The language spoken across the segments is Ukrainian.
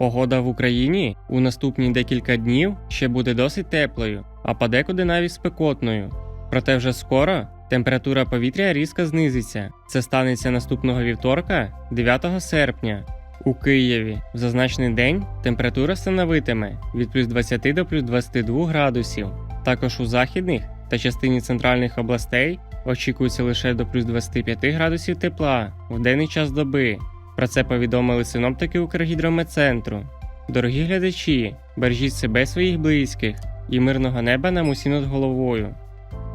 Погода в Україні у наступні декілька днів ще буде досить теплою, а подекуди навіть спекотною. Проте вже скоро температура повітря різко знизиться. Це станеться наступного вівторка, 9 серпня. У Києві в зазначений день температура становитиме від плюс 20 до плюс 22 градусів. Також у західних та частині центральних областей очікується лише до плюс 25 градусів тепла в денний час доби. Про це повідомили синоптики Укргідрометцентру. Дорогі глядачі, бережіть себе своїх близьких і мирного неба нам усі над головою.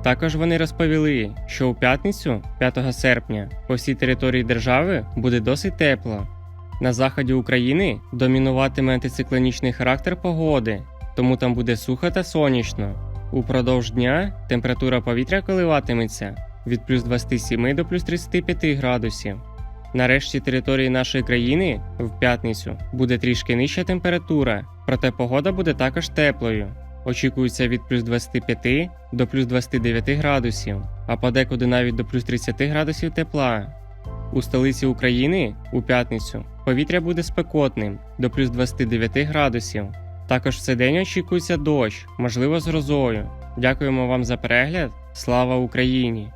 Також вони розповіли, що у п'ятницю, 5 серпня, по всій території держави буде досить тепло. На заході України домінуватиме антициклонічний характер погоди, тому там буде сухо та сонячно. Упродовж дня температура повітря коливатиметься від плюс 27 до плюс 35 градусів. Нарешті території нашої країни в п'ятницю буде трішки нижча температура, проте погода буде також теплою. Очікується від плюс 25 до плюс 29 градусів, а подекуди навіть до плюс 30 градусів тепла. У столиці України у п'ятницю повітря буде спекотним до плюс 29 градусів. Також в цей день очікується дощ, можливо, з грозою. Дякуємо вам за перегляд. Слава Україні!